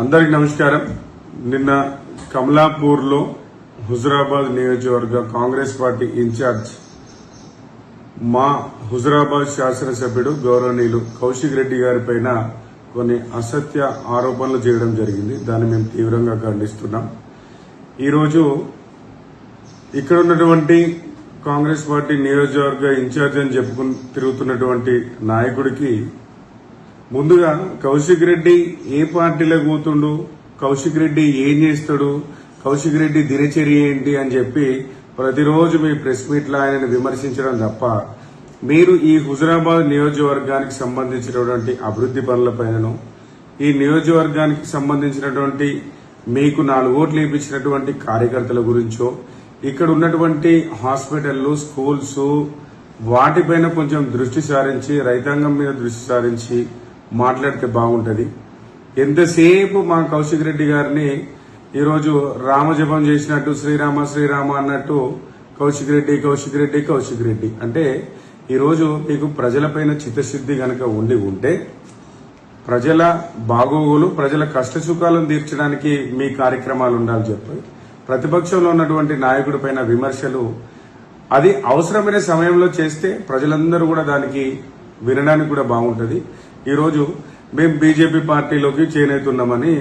అందరికి నమస్కారం. నిన్న కమలాపూర్లో హుజరాబాద్ నియోజకవర్గ కాంగ్రెస్ పార్టీ ఇన్ఛార్జ్ మా హుజరాబాద్ శాసనసభ్యుడు గౌరవనీయులు కౌశిక్ రెడ్డి గారి పైన కొన్ని అసత్య ఆరోపణలు చేయడం జరిగింది. దాన్ని మేము తీవ్రంగా ఖండిస్తున్నాం. ఈరోజు ఇక్కడ ఉన్నటువంటి కాంగ్రెస్ పార్టీ నియోజకవర్గ ఇన్ఛార్జ్ అని చెప్పుకుని తిరుగుతున్నటువంటి నాయకుడికి ముందుగా కౌశిక్ రెడ్డి ఏ పార్టీలో కూతుండు? కౌశిక్ రెడ్డి ఏం చేస్తాడు? కౌశిక్ రెడ్డి దినచర్య ఏంటి అని చెప్పి ప్రతిరోజు మీ ప్రెస్ మీట్లో ఆయనను విమర్శించడం తప్ప మీరు ఈ హుజరాబాద్ నియోజకవర్గానికి సంబంధించినటువంటి అభివృద్ధి పనులపైనను ఈ నియోజకవర్గానికి సంబంధించినటువంటి మీకు నాలుగు ఓట్లు ఇప్పించినటువంటి కార్యకర్తల గురించో ఇక్కడ ఉన్నటువంటి హాస్పిటల్లు స్కూల్స్ వాటిపైన కొంచెం దృష్టి సారించి రైతాంగం మీద దృష్టి సారించి మాట్లాడితే బాగుంటుంది. ఎంతసేపు మా కౌశిక్ రెడ్డి గారిని ఈరోజు రామజపం చేసినట్టు శ్రీరామ శ్రీరామ అన్నట్టు కౌశిక్ రెడ్డి కౌశిక్ రెడ్డి కౌశిక్ రెడ్డి. అంటే ఈరోజు మీకు ప్రజలపైన చిత్తశుద్ధి గనక ఉండి ఉంటే ప్రజల బాగోగులు ప్రజల కష్టసుఖాలను తీర్చడానికి మీ కార్యక్రమాలు ఉండాలి చెప్పి ప్రతిపక్షంలో ఉన్నటువంటి నాయకుడి పైన విమర్శలు అది అవసరమైన సమయంలో చేస్తే ప్రజలందరూ కూడా దానికి వినడానికి కూడా బాగుంటుంది. ఈరోజు మేము బీజేపీ పార్టీలోకి చేనేతున్నామని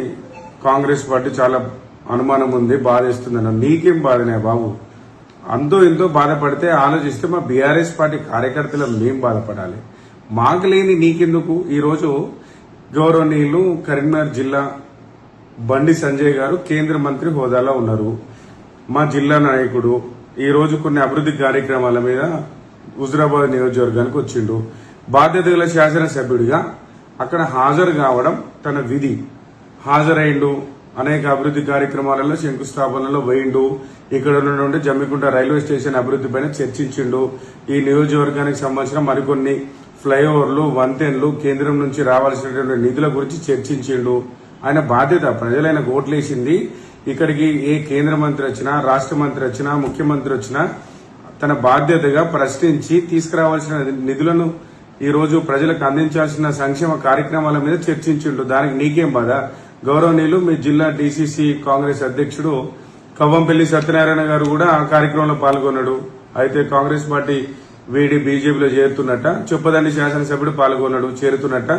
కాంగ్రెస్ పార్టీ చాలా అనుమానం ఉంది బాధేస్తుందన్న నీకేం బాధనే బాబు? అంతో ఎంతో బాధపడితే ఆలోచిస్తే మా బీఆర్ఎస్ పార్టీ కార్యకర్తలు మేం బాధపడాలి. మాకు లేని నీకెందుకు? ఈరోజు గౌరవనీయులు కరీంనగర్ జిల్లా బండి సంజయ్ గారు కేంద్ర మంత్రి హోదాలో ఉన్నారు. మా జిల్లా నాయకుడు. ఈరోజు కొన్ని అభివృద్ధి కార్యక్రమాల మీద హుజరాబాద్ నియోజకవర్గానికి వచ్చిండు. బాధ్యత గల శాసనసభ్యుడిగా అక్కడ హాజరు కావడం తన విధి. హాజరైండు అనేక అభివృద్ధి కార్యక్రమాలలో శంకుస్థాపనలో పోయిండు. ఇక్కడ ఉన్నటువంటి జమ్మికుంట రైల్వే స్టేషన్ అభివృద్ధి పైన చర్చించిండు. ఈ నియోజకవర్గానికి సంబంధించిన మరికొన్ని ఫ్లైఓవర్లు వంతెన్లు కేంద్రం నుంచి రావాల్సినటువంటి నిధుల గురించి చర్చించిండు. ఆయన బాధ్యత ప్రజలైన ఓట్లేసింది. ఇక్కడికి ఏ కేంద్ర మంత్రి వచ్చినా రాష్ట్ర మంత్రి వచ్చినా ముఖ్యమంత్రి వచ్చినా తన బాధ్యతగా ప్రశ్నించి తీసుకురావాల్సిన నిధులను ఈ రోజు ప్రజలకు అందించాల్సిన సంక్షేమ కార్యక్రమాల మీద చర్చించిండు. దానికి నీకేం బాధ? గౌరవనీయులు మీ జిల్లా డీసీసీ కాంగ్రెస్ అధ్యక్షుడు కవ్వంపల్లి సత్యనారాయణ గారు కూడా ఆ కార్యక్రమంలో పాల్గొన్నాడు. అయితే కాంగ్రెస్ పార్టీ వీడి బీజేపీలో చేరుతున్నట్ట చొప్పదండి శాసనసభ్యుడు పాల్గొన్నాడు చేరుతున్నట్ట.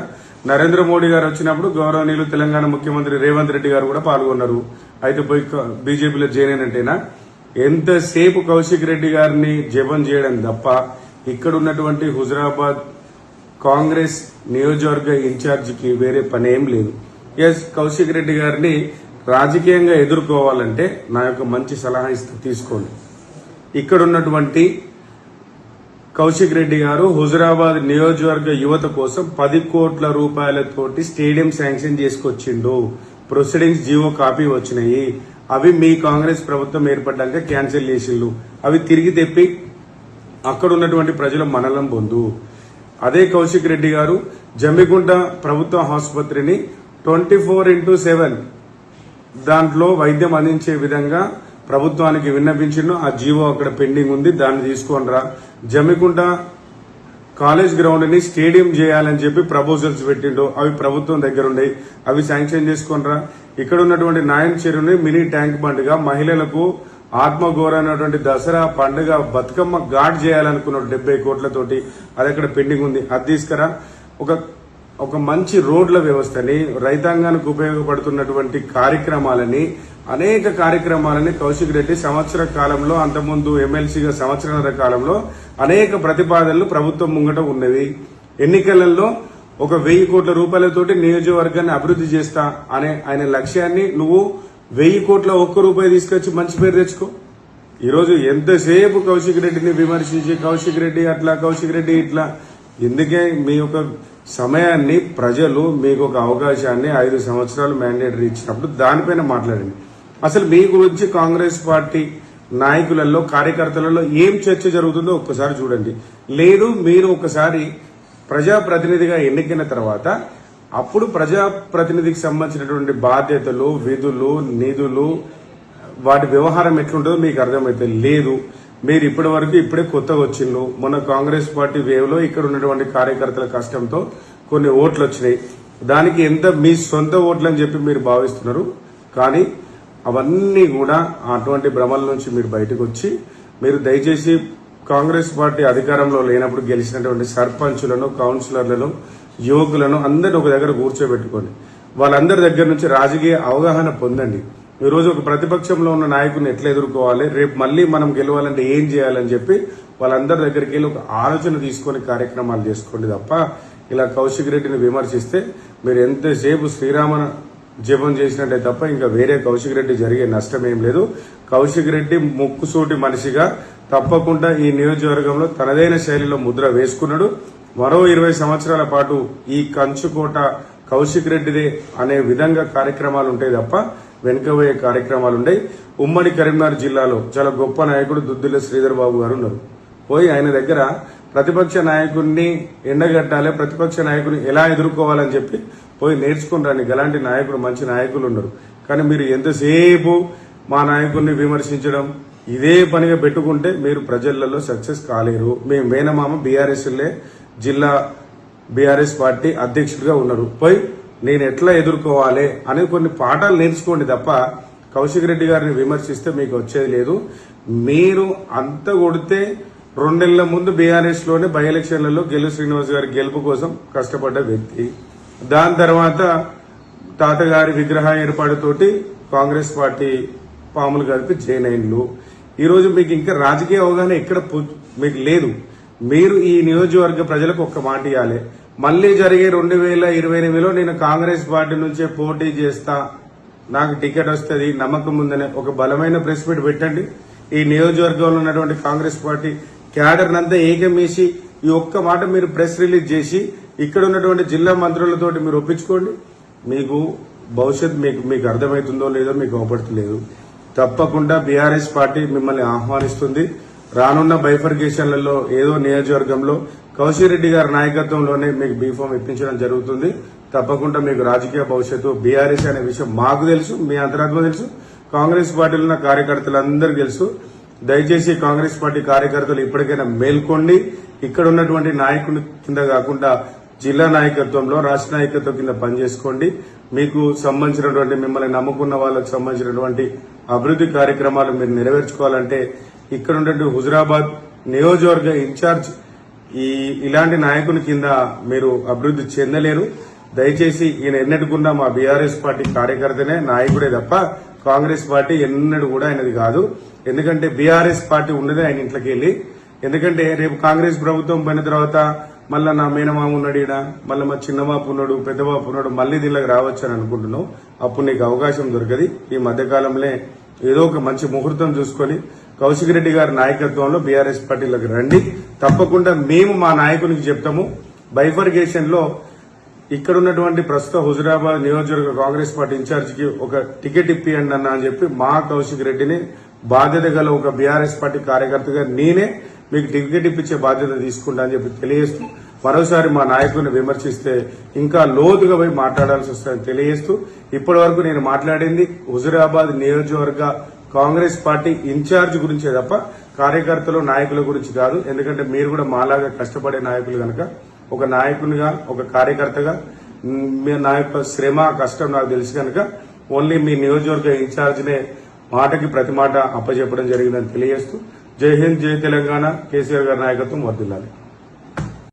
నరేంద్ర మోడీ గారు వచ్చినప్పుడు గౌరవనీయులు తెలంగాణ ముఖ్యమంత్రి రేవంత్ రెడ్డి గారు కూడా పాల్గొన్నారు. అయితే పోయి బీజేపీలో చేరేనంటేనా ఎంతసేపు కౌశిక్ రెడ్డి గారిని జపం చేయడం తప్ప ఇక్కడ ఉన్నటువంటి హుజరాబాద్ కాంగ్రెస్ నియోజకవర్గ ఇన్ఛార్జికి వేరే పని ఏం లేదు. ఎస్ కౌశిక్ రెడ్డి గారిని రాజకీయంగా ఎదుర్కోవాలంటే నా యొక్క మంచి సలహా ఇస్తే తీసుకోండి. ఇక్కడ ఉన్నటువంటి కౌశిక్ రెడ్డి గారు హుజరాబాద్ నియోజకవర్గ యువత కోసం పది కోట్ల రూపాయలతోటి స్టేడియం శాంక్షన్ చేసుకొచ్చిండు. ప్రొసీడింగ్స్ జీవో కాపీ వచ్చినాయి. అవి మీ కాంగ్రెస్ ప్రభుత్వం ఏర్పడ్డాక క్యాన్సిల్ చేసిండు అవి తిరిగి తెప్పి అక్కడ ఉన్నటువంటి ప్రజల మనలం పొందు అదే కౌశిక్ రెడ్డి గారు జమ్మిగుంట ప్రభుత్వ ఆసుపత్రిని ట్వంటీ ఫోర్ ఇంటూ సెవెన్ దాంట్లో వైద్యం అందించే విధంగా ప్రభుత్వానికి విన్నపించిండు ఆ జీవో అక్కడ పెండింగ్ ఉంది. దాన్ని తీసుకొని రా. జమ్మికుంట కాలేజ్ గ్రౌండ్ని స్టేడియం చేయాలని చెప్పి ప్రపోజల్స్ పెట్టిండు. అవి ప్రభుత్వం దగ్గర ఉన్నాయి అవి శాంక్షన్ చేసుకొనిరా ఇక్కడ ఉన్నటువంటి నాయన్ చెరువుని మినీ ట్యాంక్ బండ్గా మహిళలకు ఆత్మఘోర అనేటువంటి దసరా పండుగ బతుకమ్మ ఘాట్ చేయాలనుకున్నాడు డెబ్బై కోట్లతోటి అది అక్కడ పెండింగ్ ఉంది? అది తీసుకురా. ఒక ఒక మంచి రోడ్ల వ్యవస్థని రైతాంగానికి ఉపయోగపడుతున్నటువంటి కార్యక్రమాలని అనేక కార్యక్రమాలని కౌశిక్ రెడ్డి సంవత్సర కాలంలో అంతకుముందు ఎమ్మెల్సీగా సంవత్సరాల కాలంలో అనేక ప్రతిపాదనలు ప్రభుత్వం ముంగట ఉన్నవి. ఎన్నికలలో ఒక వెయ్యి కోట్ల రూపాయలతోటి నియోజకవర్గాన్ని అభివృద్ధి చేస్తా అనే ఆయన లక్ష్యాన్ని నువ్వు వెయ్యి కోట్ల ఒక్క రూపాయి తీసుకొచ్చి మంచి పేరు తెచ్చుకో. ఈరోజు ఎంతసేపు కౌశిక్ రెడ్డిని విమర్శించి కౌశిక్ రెడ్డి అట్లా కౌశిక్ రెడ్డి ఇట్లా. ఎందుకే మీ యొక్క సమయాన్ని ప్రజలు మీకు ఒక అవకాశాన్ని ఐదు సంవత్సరాలు మ్యాండేటరీ ఇచ్చినప్పుడు దానిపైన మాట్లాడండి. అసలు మీ గురించి కాంగ్రెస్ పార్టీ నాయకులలో కార్యకర్తలలో ఏం చర్చ జరుగుతుందో ఒక్కసారి చూడండి. లేదు మీరు ఒకసారి ప్రజాప్రతినిధిగా ఎన్నికైన తర్వాత అప్పుడు ప్రజాప్రతినిధికి సంబంధించినటువంటి బాధ్యతలు విధులు నిధులు వాటి వ్యవహారం ఎట్లుంటుందో మీకు అర్థమైతే లేదు. మీరు ఇప్పటి వరకు ఇప్పుడే కొత్తగా వచ్చిండ్రు. మొన్న కాంగ్రెస్ పార్టీ వేవ్లో ఇక్కడ ఉన్నటువంటి కార్యకర్తల కష్టంతో కొన్ని ఓట్లు వచ్చినాయి. దానికి ఎంత మీ సొంత ఓట్లు అని చెప్పి మీరు భావిస్తున్నారు. కానీ అవన్నీ కూడా అటువంటి భ్రమల నుంచి మీరు బయటకు వచ్చి మీరు దయచేసి కాంగ్రెస్ పార్టీ అధికారంలో లేనప్పుడు గెలిచినటువంటి సర్పంచులను కౌన్సిలర్లను యువకులను అందరిని ఒక దగ్గర కూర్చోబెట్టుకోండి వాళ్ళందరి దగ్గర నుంచి రాజకీయ అవగాహన పొందండి. ఈరోజు రోజు ఒక ప్రతిపక్షంలో ఉన్న నాయకుని ఎట్లా ఎదుర్కోవాలి? రేపు మళ్ళీ మనం గెలవాలంటే ఏం చేయాలని చెప్పి వాళ్ళందరి దగ్గరికి వెళ్ళి ఒక ఆలోచన తీసుకొని కార్యక్రమాలు చేసుకోండి తప్ప ఇలా కౌశిక్ రెడ్డిని విమర్శిస్తే మీరు ఎంతసేపు శ్రీరామన జపం చేసినట్టే తప్ప ఇంకా వేరే కౌశిక్ రెడ్డి జరిగే నష్టం ఏం లేదు. కౌశిక్ రెడ్డి ముక్కుసూటి మనిషిగా తప్పకుండా ఈ నియోజకవర్గంలో తనదైన శైలిలో ముద్ర వేసుకున్నాడు. మరో ఇరవై సంవత్సరాల పాటు ఈ కంచుకోట కౌశిక్ రెడ్డిదే అనే విధంగా కార్యక్రమాలు ఉంటాయి తప్ప వెనుకబోయే కార్యక్రమాలు ఉమ్మడి కరీంనగర్ జిల్లాలో చాలా గొప్ప నాయకుడు దుద్దిల్ల శ్రీధర్ బాబు గారు ఉన్నారు. పోయి ఆయన దగ్గర ప్రతిపక్ష నాయకుడిని ఎండగట్టాలి ప్రతిపక్ష నాయకుడిని ఎలా ఎదుర్కోవాలని చెప్పి పోయి నేర్చుకుంటాను గలాంటి నాయకుడు మంచి నాయకులు ఉన్నారు. కానీ మీరు ఎంతసేపు మా నాయకుడిని విమర్శించడం ఇదే పనిగా పెట్టుకుంటే మీరు ప్రజలలో సక్సెస్ కాలేరు. మేము మేనమామ బీఆర్ఎస్లే జిల్లా బీఆర్ఎస్ పార్టీ అధ్యక్షుడిగా ఉన్నారు. పోయి నేను ఎట్లా ఎదుర్కోవాలి అని కొన్ని పాఠాలు నేర్చుకోండి తప్ప కౌశిక్ రెడ్డి గారిని విమర్శిస్తే మీకు వచ్చేది లేదు. మీరు అంత కొడితే రెండేళ్ళ ముందు బీఆర్ఎస్లోనే బై ఎలక్షన్లలో గెలు శ్రీనివాస్ గారి గెలుపు కోసం కష్టపడ్డ వ్యక్తి. దాని తర్వాత తాతగారి విగ్రహ ఏర్పాటుతోటి కాంగ్రెస్ పార్టీ పాములు కలిపి జైనైన్లు ఈరోజు మీకు ఇంకా రాజకీయ అవగాహన ఎక్కడ మీకు లేదు. మీరు ఈ నియోజకవర్గ ప్రజలకు ఒక్క మాట ఇవ్వాలి మళ్ళీ జరిగే రెండు వేల ఇరవై ఎనిమిదిలో నేను కాంగ్రెస్ పార్టీ నుంచే పోటీ చేస్తా. నాకు టికెట్ వస్తుంది నమ్మకం ఉందనే ఒక బలమైన ప్రెస్ మీట్ పెట్టండి. ఈ నియోజకవర్గంలో ఉన్నటువంటి కాంగ్రెస్ పార్టీ క్యాడర్ నంతా ఏకమేసి ఈ ఒక్క మాట మీరు ప్రెస్ రిలీజ్ చేసి ఇక్కడ ఉన్నటువంటి జిల్లా మంత్రులతో మీరు ఒప్పించుకోండి. మీకు భవిష్యత్ మీకు మీకు అర్థమవుతుందో లేదో మీకు అవపడతలేదు. తప్పకుండా బీఆర్ఎస్ పార్టీ మిమ్మల్ని ఆహ్వానిస్తుంది. రానున్న బైఫర్గేషన్లలో ఏదో నియోజకవర్గంలో కౌశిరెడ్డి గారి నాయకత్వంలోనే మీకు బీఫామ్ ఇప్పించడం జరుగుతుంది. తప్పకుండా మీకు రాజకీయ భవిష్యత్తు బీఆర్ఎస్ అనే విషయం మాకు తెలుసు మీ అంతరాత్మ తెలుసు కాంగ్రెస్ పార్టీలో ఉన్న కార్యకర్తలందరికీ తెలుసు. దయచేసి కాంగ్రెస్ పార్టీ కార్యకర్తలు ఇప్పటికైనా మేల్కొండి. ఇక్కడ ఉన్నటువంటి నాయకుని కింద కాకుండా జిల్లా నాయకత్వంలో రాష్ట్ర నాయకత్వం కింద పనిచేసుకోండి. మీకు సంబంధించినటువంటి మిమ్మల్ని నమ్ముకున్న వాళ్ళకు సంబంధించినటువంటి అభివృద్ధి కార్యక్రమాలు మీరు నెరవేర్చుకోవాలంటే ఇక్కడ ఉన్నటువంటి హుజరాబాద్ నియోజకవర్గ ఇన్ఛార్జ్ ఈ ఇలాంటి నాయకుని కింద మీరు అభివృద్ధి చెందలేరు. దయచేసి ఈయన ఎన్నటికున్నా మా బీఆర్ఎస్ పార్టీ కార్యకర్తనే నాయకుడే తప్ప కాంగ్రెస్ పార్టీ ఎన్నడూ కూడా ఆయనది కాదు. ఎందుకంటే బీఆర్ఎస్ పార్టీ ఉన్నదే ఆయన ఇంట్లోకి వెళ్ళి. ఎందుకంటే రేపు కాంగ్రెస్ ప్రభుత్వం పోయిన తర్వాత మళ్ళా నా మేనమామ ఉన్నాడు ఈడ మళ్ళీ మా చిన్నబాపు ఉన్నాడు పెద్దబాపు ఉన్నాడు మళ్ళీ దీనిలోకి రావచ్చని అనుకుంటున్నావు అప్పుడు నీకు అవకాశం దొరకది. ఈ మధ్యకాలంలో ఏదో ఒక మంచి ముహూర్తం చూసుకొని కౌశిక్ రెడ్డి గారి నాయకత్వంలో బీఆర్ఎస్ పార్టీలోకి రండి. తప్పకుండా మేము మా నాయకునికి చెప్తాము. బైఫర్గేషన్లో ఇక్కడ ఉన్నటువంటి ప్రస్తుత హుజురాబాద్ నియోజకవర్గ కాంగ్రెస్ పార్టీ ఇన్ఛార్జికి ఒక టికెట్ ఇప్పియండి అన్న అని చెప్పి మా కౌశిక్ రెడ్డిని బాధ్యత గల ఒక బీఆర్ఎస్ పార్టీ కార్యకర్తగా నేనే మీకు టికెట్ ఇప్పించే బాధ్యత తీసుకుంటా అని చెప్పి తెలియజేస్తూ మరోసారి మా నాయకుడిని విమర్శిస్తే ఇంకా లోతుగా పోయి మాట్లాడాల్సి వస్తుందని తెలియజేస్తూ ఇప్పటి వరకు నేను మాట్లాడింది హుజురాబాద్ నియోజకవర్గ కాంగ్రెస్ పార్టీ ఇన్ఛార్జ్ గురించే తప్ప కార్యకర్తలు నాయకుల గురించి కాదు. ఎందుకంటే మీరు కూడా మాలాగా కష్టపడే నాయకులు కనుక ఒక నాయకునిగా ఒక కార్యకర్తగా మీ నా యొక్క శ్రమ కష్టం నాకు తెలుసు కనుక ఓన్లీ మీ నియోజకవర్గ ఇన్ఛార్జ్నే మాటకి ప్రతి మాట అప్పచెప్పడం జరిగిందని తెలియజేస్తూ జై హింద్ జై తెలంగాణ. కేసీఆర్ గారి నాయకత్వం వర్దిల్లాలి